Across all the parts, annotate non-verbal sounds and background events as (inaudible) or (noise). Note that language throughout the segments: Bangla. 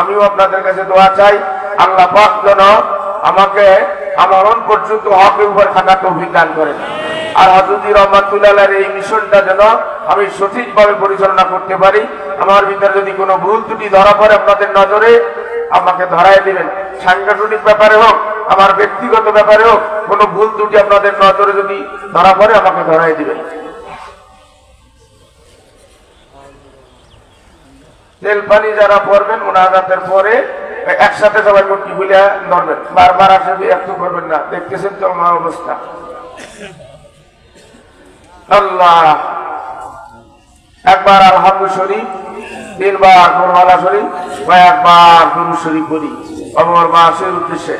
আমিও আপনাদের কাছে দোয়া চাই, আল্লাহ পাক যেন আমাকে অন পর্যন্ত হকের উপর থাকা তৌফিক দান করেন। আর হাজুদি রহমাতুল্লাহ এই মিশনটা যেন আমি সঠিকভাবে পরিচালনা করতে পারি, আমার ভিতরে যদি কোনো ভুল ত্রুটি ধরা পড়ে আপনাদের নজরে, আমাকে ধরাই দিবেন। সাংগঠনিক ব্যাপারে হোক, আমার ব্যক্তিগত ব্যাপারে হোক, কোনো ভুল ত্রুটি আপনাদের নজরে যদি ধরা পড়ে, আমাকে ধরাই দিবেন। তেল পানি যারা পড়বেন মোনাজাতের পরে একসাথে সবাই মুটকি খুলে ধরবেন। বারবার আসে একটু করবেন না। দেখতেছেন তো মা অবস্থা। আল্লাহ। একবার আলহামদুল শরীফ, তিনবার নুরমালা শরীফ, বা একবার গুরু শরীফ করি অমর মাসের উদ্দেশ্যে।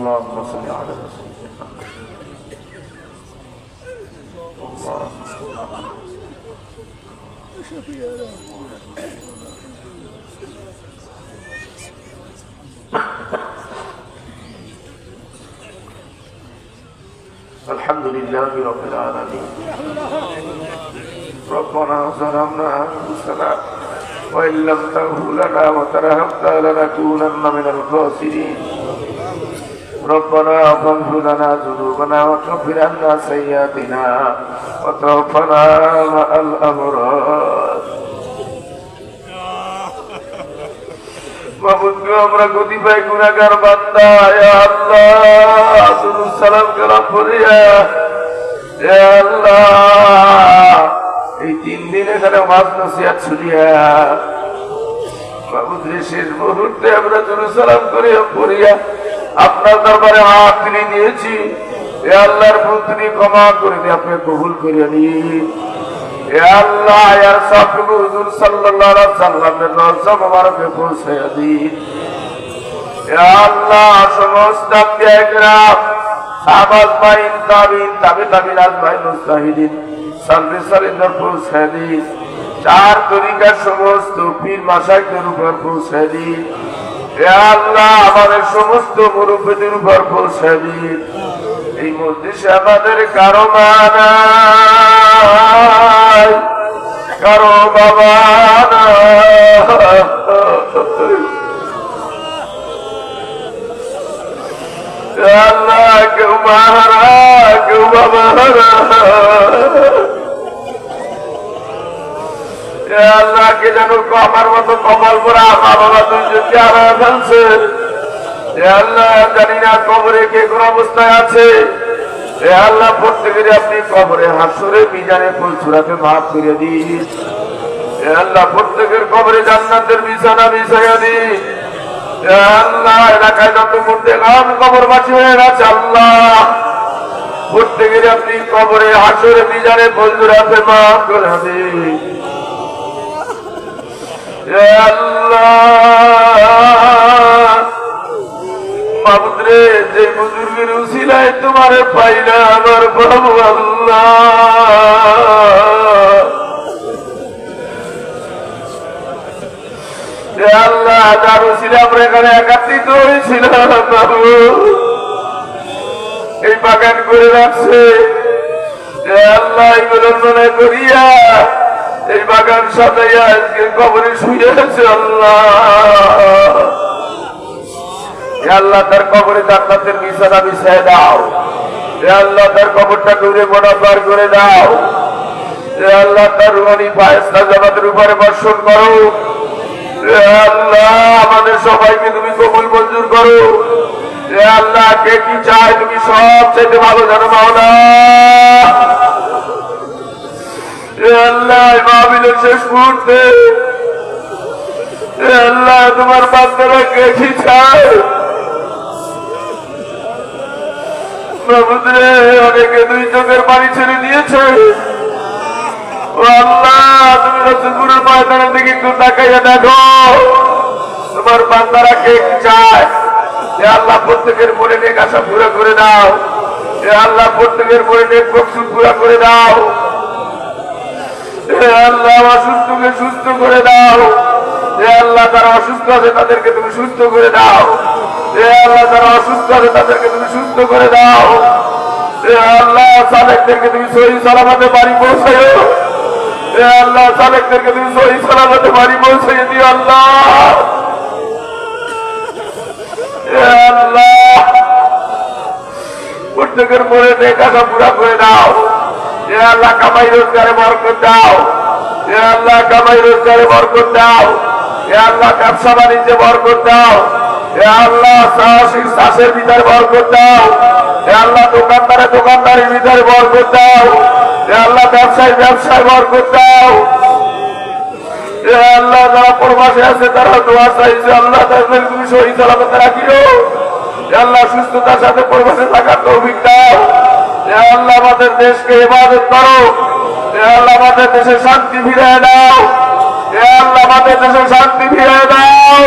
اللهم صل على اللهم الحمد لله رب العالمين. ربنا ظلمنا أنفسنا وإن لم تغفر لنا وترحمنا لنكونن من الخاسرين. ربنا فاغفر لنا ذنوبنا وكفر عنا سيئاتنا وتوفنا مع الابرار (laughs) মাহবুদ আমরা কতিপয় গুণাগার বান্দা ইয়া আল্লাহ দুরুদ সালাম কালাম করিয়া ইয়া আল্লাহ এই তিন দিন এখানে মাছ নসিয়াত ছুড়িয়া মাহবুদ রে শেষ মুহূর্তে আমরা দুরুদ সালাম করিয়া পড়িয়া আপনার দরবারে হাত তুলে দিয়েছি এ আল্লাহর পুত্রী ক্ষমা করে দিয়ে আপনি কবুল করে নিন এ আল্লাহ ইয়ার সবটুকু হুজুর সাল্লাল্লাহু আলাইহি সাল্লামের রওজা মোবারকে পৌঁছে দিন এ আল্লাহ সমস্ত আম্বিয়া کرام সাহাবাত বাইন তাবিন তাবি তাবিন আজমাই মুস্তাহিদিন সালবে সালিন্দার পৌঁছে দিন চার তরিকার সমস্ত পীর মাসাইদের উপর পৌঁছে দিন এ আল্লাহ, আমাদের সমস্ত মুরব্বীদের উপর পৌঁছে দিন। এই মসজিদে আমাদের কারও মা কারও বাবা আল্লাহ, কেউ মাহারা কেউ বাবা আল্লাহকে যেন আমার মতো কমল পরা বাবা দুইজনকে হারায় ফেলছে আল্লাহ, জানি না কবরে কে কোন অবস্থায় আছে। এ আল্লাহ, প্রত্যেকের আপনি কবরে হাসরে মিজানে ফুল ছুড়াতে মাফ করে দিন। এ আল্লাহ, প্রত্যেকের কবরে জান্নাতের বিছানা বিছাইয়া এ আল্লাহ, এলাকায় যত মধ্যে গান কবরবাসী হয়ে গেছে, আল্লাহ। প্রত্যেকের আপনি কবরে হাসরে মিজানে ছুড়াতে মাফ করে আল্লাহ মাবুদরে যে বুজুর্গের উসিলায় তোমার পাইলা আমার বাবু আল্লাহ। আল্লাহ যার উসিলা আমরা এখানে একাত্রিত হয়েছিলাম, বাবু। এই বাগান করে রাখছে। আল্লাহ এগুলোর মনে করিয়া এই বাগান সাজাইয়া আজকে কবরে শুয়ে আছে আল্লাহ। আল্লাহ তার কবরে জান্নাতের বিছানা বিছায় দাও। আল্লাহ তার কবরটা দূরে বরাবর করে দাও। আল্লাহ তার রুহানি ফায়সলা জগতের উপরে বর্ষণ করো। আল্লাহ, আমাদের সবাইকে তুমি কবুল মঞ্জুর করো। আল্লাহ, কে কি চায় তুমি সব চাইতে ভালো জানো মাওলা। আল্লাহ মাহবিলের শেষ মুহূর্তে আল্লাহ, তোমার কে কি চায়? প্রভুদরে অনেকে দুই চোখের পানি ছেড়ে দিয়েছে। ও আল্লাহ, তুমি রসুলপুরের ময়দানের দিকে একটু তাকাইয়া দেখো। তোমার বান্দারা কে কি চায়? আল্লাহ, প্রত্যেকের মনে নেক আশা পুরো করে দাও। আল্লাহ, প্রত্যেকের মনে নেক বকসুদ পুরা করে দাও। আল্লাহ, অসুস্থকে সুস্থ করে দাও। এ আল্লাহ, যারা অসুস্থ আছে তাদেরকে তুমি সুস্থ করে দাও। এ আল্লাহ, যারা অসুস্থ আছে তাদেরকে তুমি সুস্থ করে দাও। এ আল্লাহ, সালেকদেরকে তুমি সহি সালামতে বাড়ি পৌঁছায়ো এ আল্লাহ, সালেকদেরকে তুমি সহি সালামতে বাড়ি পৌঁছাইয়ে দিও আল্লাহ। আল্লাহ, প্রত্যেকের মনে টাকা পুরা করে দাও। আল্লাহ, কামাই রোজগারে বরকত দাও। আল্লাহ, কামাই রোজগারে বরকত দাও। আল্লাহ, ব্যবসা বাণিজ্যে বরকত দাও। আল্লাহ সাহসিক চাষের ভিতরে বরকত দাও। আল্লাহ, দোকানদারে দোকানদারের ভিতরে বরকত দাও। আল্লাহ, ব্যবসায় ব্যবসায় বরকত দাও। আল্লাহ, যারা প্রবাসে আছে, তারা দোয়া চাইছে। আল্লাহ, তাদের তুমি শহীদ সালামতে রাখিও এ আল্লাহ, সুস্থতার সাথে প্রবাসে থাকার তৌফিক দাও। আল্লাহ, আমাদের দেশকে ইবাদত করো। আল্লাহ, আমাদের দেশে শান্তি ফিরিয়ে দাও। আল্লাহ, আমাদের দেশে শান্তি ফিরিয়ে দাও।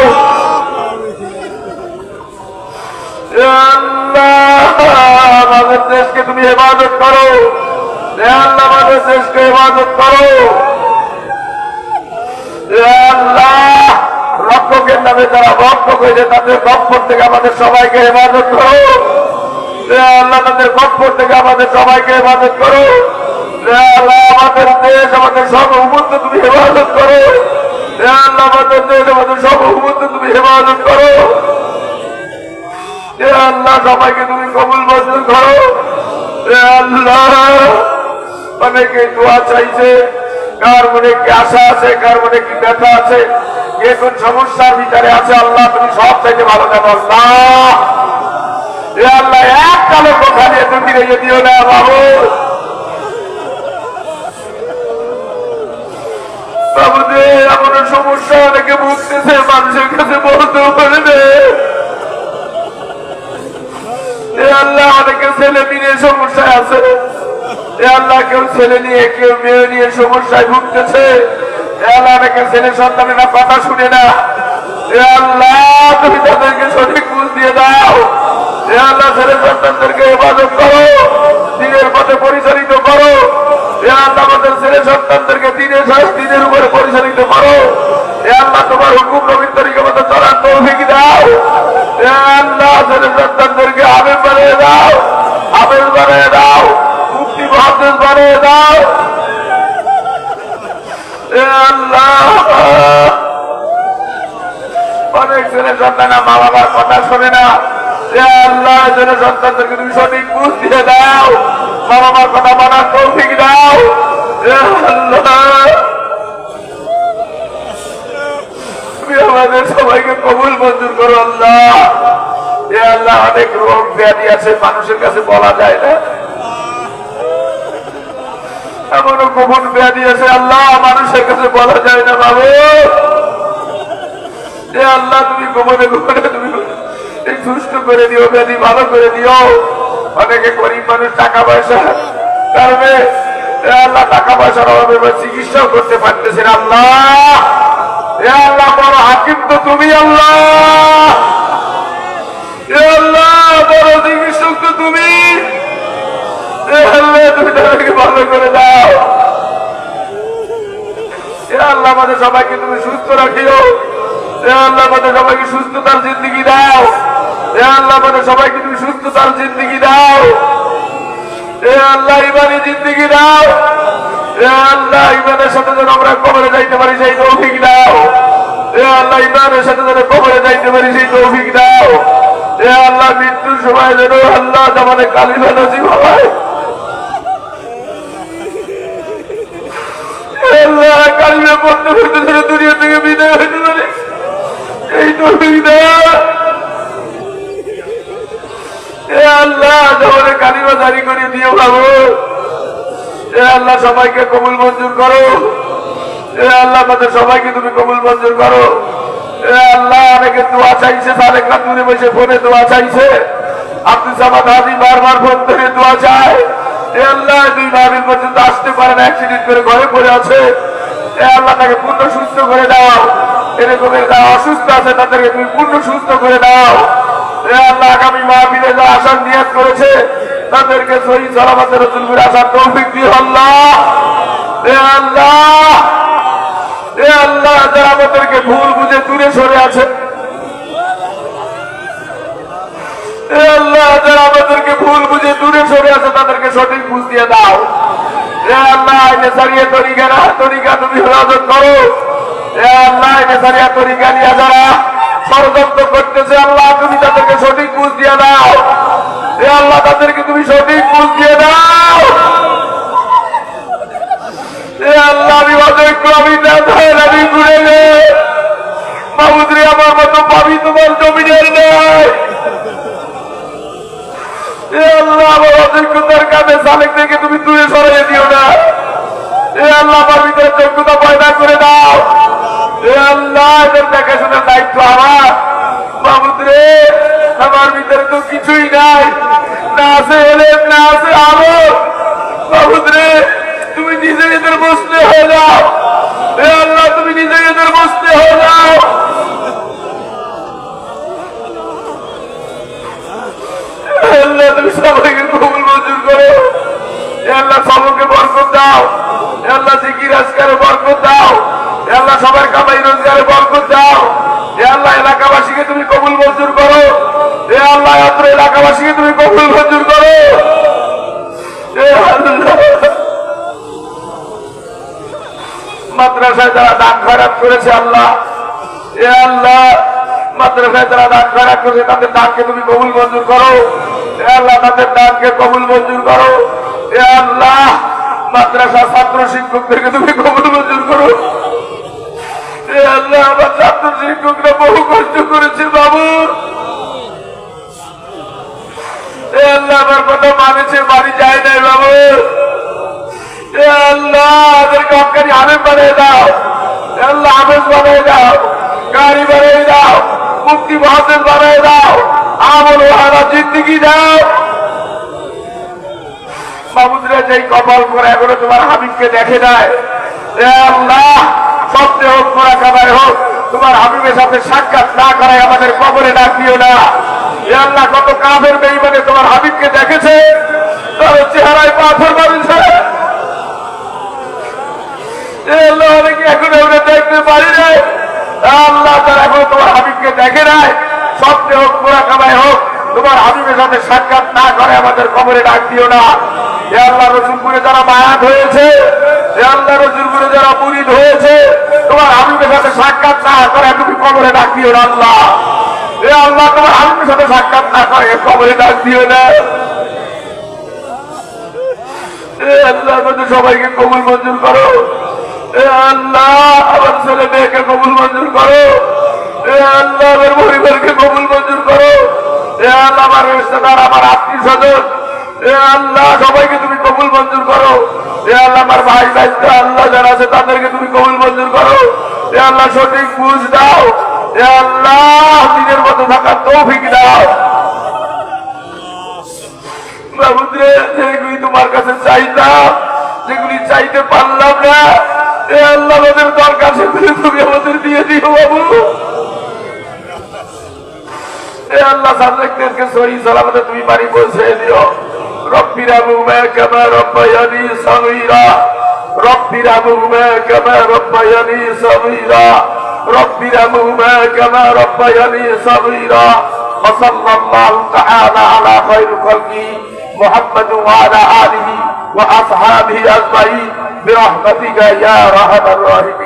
আমাদের দেশকে তুমি হেফাজত করো। আল্লাহ, আমাদের দেশকে হেফাজত করো। আল্লাহ, রক্ষকের নামে যারা রক্ষক হয়েছে, তাদের কপ্পর থেকে আমাদের সবাইকে হেফাজত করো। আল্লাহ, তাদের কপ্পর থেকে আমাদের সবাইকে হেফাজত করো। আল্লাহ, আমাদের দেশ, আমাদের সব সর্বভূমত্ব তুমি হেফাজত করো। আল্লাহ, আমাদের দেশ, আমাদের সব সর্বভূমত্ব তুমি হেফাজত করো। আল্লাহ, সবাইকে তুমি কবুল মঞ্জুর করো। আল্লাহ, অনেকে দোয়া চাইছে। কার মনে কি আশা আছে, কার মনে কি ব্যথা আছে, কে কোন সমস্যার ভিতরে আছে, আল্লাহ তুমি সব চাইতে ভালো জানো। আল্লাহ এ আল্লাহ এক কালো নিয়ে রেখে দিও না বাবু অনেকে ভুগতেছে আল্লাহ, অনেকে ছেলে মেয়ে সমস্যায় আছে। আল্লাহ, কেউ ছেলে নিয়ে, কেউ মেয়ে নিয়ে সমস্যায় ভুগতেছে। আল্লাহ, অনেকে ছেলে সন্তানেরা কথা শুনে না। আল্লাহ তুমি তাদেরকে সঠিক বুঝ দিয়ে দাও আল্লাহ ছেলে সন্তানদেরকে হেফাজত করো, দিনের পথে পরিচালিত করো আমাদের ছেলে সন্তানদেরকে দিনের দিনের উপরে পরিচালিত করো। আল্লাহ, তোমার হুকুম নবীন তরিকে চলার তৌফিক দাও। আল্লাহ, ছেলে সন্তানদেরকে আবেগ বানিয়ে দাও, আবেগ বানিয়ে দাও, মুক্তি মহাদেশ বানিয়ে দাও। অনেক ছেলে সন্তানা মা বাবার কথা শোনে না। মানুষের কাছে বলা যায় না। এমনও গোপন ব্যাধি আছে, আল্লাহ, মানুষের কাছে বলা যায় না, বাবু। আল্লাহ, তুমি গোপনে তুমি সুস্থ করে দিও ব্যাধি ভালো করে দিও। অনেকে গরিব মানুষ টাকা পয়সা কারণে আল্লাহ টাকা পয়সার অভাবে চিকিৎসাও করতে পারতেছে আল্লাহ। তুমি সবাইকে তুমি সুস্থ রাখিও। আল্লাহ সবাইকে সুস্থতার জিন্দগি দাও। আল্লাহ আমাদের সবাইকে তুমি সুস্থতার জিন্দগি দাও। এ আল্লাহ ইমানি জিন্দগি দাও। এ আল্লাহ ইমানের সাথে যেন আমরা কবরে যাইতে পারি, সেই তৌফিক দাও। এ আল্লাহ ইমানের সাথে যেন কবরে যাইতে পারি, সেই তৌফিক দাও। এ আল্লাহ মৃত্যুর সময় যেন আল্লাহ কালিমা নসিব হয়। এ আল্লাহ, কালিমা পড়তে পড়তে দুনিয়া থেকে বিদায় পারে। এই তৌফিক দাও। আল্লাহ তোমাদের কালিমা জারি করে বাবু। এ আল্লাহ, সবাইকে কবুল মঞ্জুর করো। এ আল্লাহ, আমাদের সবাইকে তুমি কবুল মঞ্জুর করো। এ আল্লাহ, অনেকে দোয়া চাইছে তারেক রাতুরে বসে ফোনে দোয়া চাইছে। আব্দুল সামাদ হাজি বারবার ফোন করে দোয়া চায়। এ আল্লাহ, দুই মাহবিল পর্যন্ত আসতে পারেন অ্যাক্সিডেন্ট করে ঘরে পড়ে আছে। এ আল্লাহ, তাকে পূর্ণ সুস্থ করে দাও। এরকমের অসুস্থ আছে, তাদেরকে তুমি পূর্ণ সুস্থ করে দাও। আল্লাহ আগামী মাহবিলে যা ভুল বুঝে দূরে সরে আছে আমাদেরকে ভুল বুঝে দূরে সরে আছে, তাদেরকে সঠিক বুঝ দিয়ে দাও। এ আল্লাহ তরিকা তুমি হেফাজত করো। এ আল্লাহ সারিয়া তরিকা নিয়ে যারা ষড়যন্ত্র করতেছে আল্লাহ তুমি তাদেরকে সঠিক বুঝ দিয়ে দাও। এ আল্লাহ তাদেরকে তুমি সঠিক বুঝ দিয়ে দাও। এ আল্লাহ আমার মতো পাবি তোমার কাছে তুমি সরিয়ে দিও এ যোগ্যতা পয়দা করে দাও। আল্লাহ দেখাশোনার দায়িত্ব আমার। মাহুদ্রে আমার ভিতরে তো কিছুই নাই। না আছে এলেম, না আছে আলো এ আল্লাহ, তুমি নিজে এদের বসতে হয়ে যাও। দাও। আল্লাহ, জিকির আজকারে বরকত দাও। আল্লাহ সবার কামাই রোজগারে বরকত দাও। এ আল্লাহ এলাকাবাসীকে তুমি কবুল মঞ্জুর করো। এ আল্লাহ অত্র এলাকাবাসীকে তুমি কবুল মঞ্জুর করো। মাদ্রাসায় যারা দান খয়রাত করেছে আল্লাহ, এ আল্লাহ মাদ্রাসায় যারা দান খারাপ করেছে, তাদের দানকে তুমি কবুল মঞ্জুর করো। এ আল্লাহ তাদের দানকে কবুল মঞ্জুর করো। এ আল্লাহ মাদ্রাসা ছাত্র শিক্ষকদেরকে তুমি কবুল মঞ্জুর করো। আল্লাহ আমার ছাত্র শিক্ষকরা বহু কষ্ট করেছে বাবু। আল্লাহ আমার কথা মানেছে, বাড়ি যায় নাই বাবু। গাড়ি বানিয়ে দাও। মুক্তি মহাদেশ বানিয়ে দাও। আমল ওহারা জিন্দিগি দাও। বাবুদরা যেই কপাল করে এখনও তোমার হাবিবকে দেখে নাই। আল্লাহ সত্যি হোক মোরা কাবায় হোক তোমার হাবিবের সাথে সাক্ষাৎ না করায় আমাদের কবরে ডাক দিও না। আল্লাহ, কত কাফের বেইমানে তোমার হাবিবকে দেখেছে? তার চেহারায় পাথর মারিছে সাক্ষাৎ না করে আমাদের কবরে ডাক দিও না। এ আল্লাহ রসুলপুরে যারা মায়াত হয়েছে আল্লাহ রসুলপুরে যারা মুরিদ হয়েছে, তোমার হাবিবের সাথে সাক্ষাৎ না করে তুমি কবরে ডাক দিও আল্লাহ। এ আল্লাহ, তোমার হাবিবের সাথে সাক্ষাৎ না করে কবরে ডাক দিও না। সবাইকে কবুল মঞ্জুর করো। আল্লাহ, আমার ছেলে মেয়েকে কবুল মঞ্জুর করো। আল্লাহ, আমার পরিবারকে কবুল মঞ্জুর করো। আল্লাহ, আমার রিশতেদার, আমার আত্মীয় স্বজন। আল্লাহ, সবাইকে তুমি কবুল মঞ্জুর করো। আল্লাহ আমার যেগুলি চাইতে পারলাম না, এ আল্লাহ আমাদের দরকার, সেগুলি তুমি আমাদের দিয়ে দিও বাবু। এ আল্লাহ সাদেকদেরকে সহি সালামতে তুমি বাড়ি পৌঁছে দিও। رب ارحمهما كما ربياني صغيرا. رب ارحمهما كما ربياني صغيرا. رب ارحمهما كما ربياني صغيرا. وصلى الله تعالى على خير خلقه محمد وعلى آله وأصحابه أجمعين برحمتك يا ارحم الراحمين